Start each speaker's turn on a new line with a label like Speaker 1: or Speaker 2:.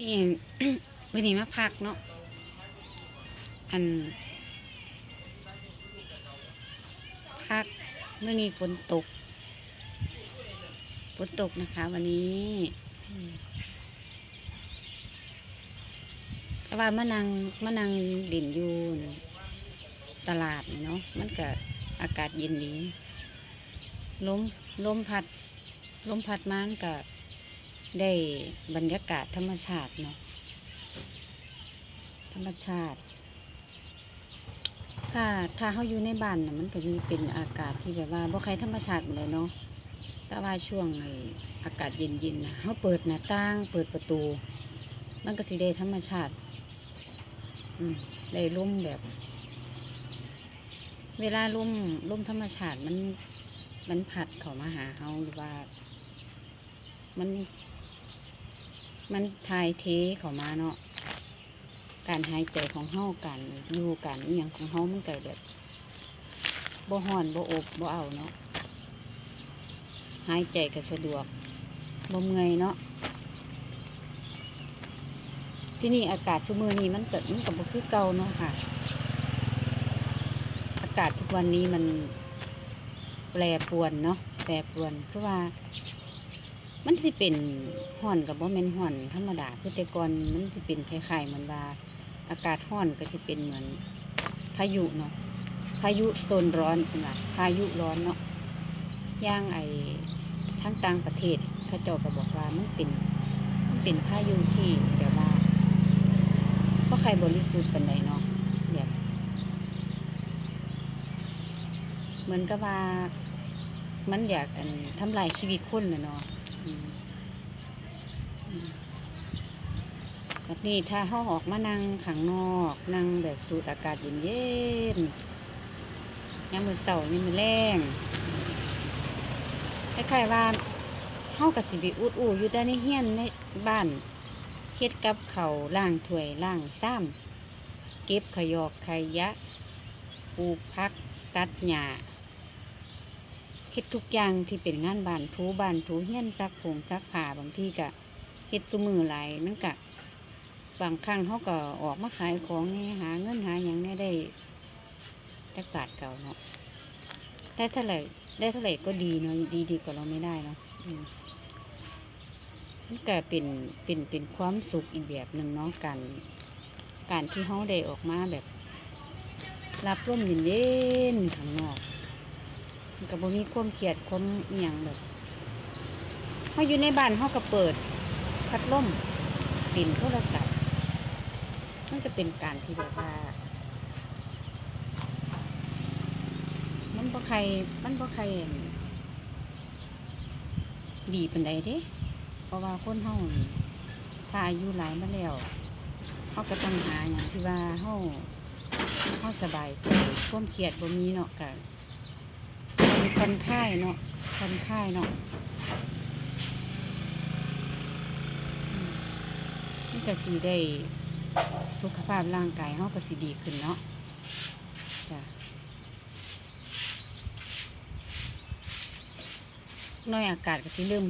Speaker 1: นี่วันนี้มาพักเนาะอันพักเมื่อนี้ฝนตกฝนตกนะคะ วันนี้แต่ว่ามานังมานังด่นอยู่ตลาดเนาะมันก็อากาศเย็นดีลมลมพัดลมพัดมามันก็ ได้บรรยากาศธรรมชาติเนาะธรรมชาติ ถ้าถ้าเขาอยู่ในบ้านน่ะมันก็มีเป็นอากาศที่แบบว่าบ่ใครธรรมชาติเลยเนาะแต่ว่าช่วงไอ้อากาศเย็นๆนะเขาเปิดหน้าต่าง เปิดประตู มันก็สิได้ธรรมชาติ อืมได้ลมแบบ เวลาลมลมธรรมชาติมันมันผัดเข้ามาหาเฮาหรือว่า มัน มันทายเทเข้ามาเนาะการหายใจของเฮาการอยู่การอหย่างของเฮามันก็แบบบ่ฮ้อนบ่อบบ่เอาเนาะหายใจก็สะดวกบ่เมื่อยเนาะที่นี่อากาศซุมือนี้มันเก็มันก็บ่คือเก่าเนาะค่ะ อากาศทุกวันนี้มันแปรปรวนเนาะแปรปรวนคือว่า มันสิเป็นห้อนกับบ่แม่นห้อนธรรมดาคือแต่ก่อนมันสิเป็นคล้ายๆเหมือนว่าอากาศห้อนก็สิเป็นเหมือน พายุเนาะพายุโซนร้อนเป็นว่าพายุร้อนเนาะย่างไอ้ทั้งต่างประเทศเขาเจ้าก็บอกว่ามันเป็นมันเป็นพายุที่แบบว่าก็ใครบริสุทธิ์ปันใดเนาะแบบเหมือนกับว่ามันอยากทำลายชีวิตคนเลยเนาะ แบบนี้ถ้าเขาออกมานั่งข้างนอกนั่งแบบสูดอากาศเย็นๆยามมือเสาร์ยามมือแรงคล้ายๆว่าเฮากับสิบิอุดอูอยู่แต่ในเฮียนในบ้านเฮ็ดกับเขาล้างถ้วยล้างซ้ำเก็บขยอกขยะปลูกพักตัดหญ้า เฮ็ดทุกอย่างที่เป็นงานบ้านถูบ้านถูเฮียนซักผงซักผ้าบางทีก็เฮ็ดซุมือหลายมันก็บางครั้งเขาก็ออกมาขายของนี่หาเงินหาอย่างนี้ได้จักบาทเก่าเนาะได้เท่าไหร่ได้เท่าไหร่ก็ดีเนาะดีดีกว่าเราไม่ได้เนาะมันก็เป็นเป็นเป็นความสุขอีกแบบหนึ่งเนาะการการที่เขาได้ออกมาแบบ รับร่มเย็นๆข้างนอก ก็บ่มีความเครียดความเอหย่างแบบเฮาอยู่ในบ้านเฮาก็เปิด พัดลมปิ่นโทรศัพท์มันก็เป็นการที่แบบว่า มันบ่ใครมันบ่ใครอั่นดีปานใดเด้เพราะว่าคนเฮาถ้าอายุหลายมาแล้วเฮาก็ต้องหาอย่างที่ว่าเฮาเฮาสบายใจความเครียดบ่มีเนาะก็ ผ่อนคลายเนาะคนคลายเนาะนี่ก็สีได้สุขภาพร่างกายเขาก็สีดีขึ้นเนาะจ้ะน้อยอากาศก็สีเริ่ม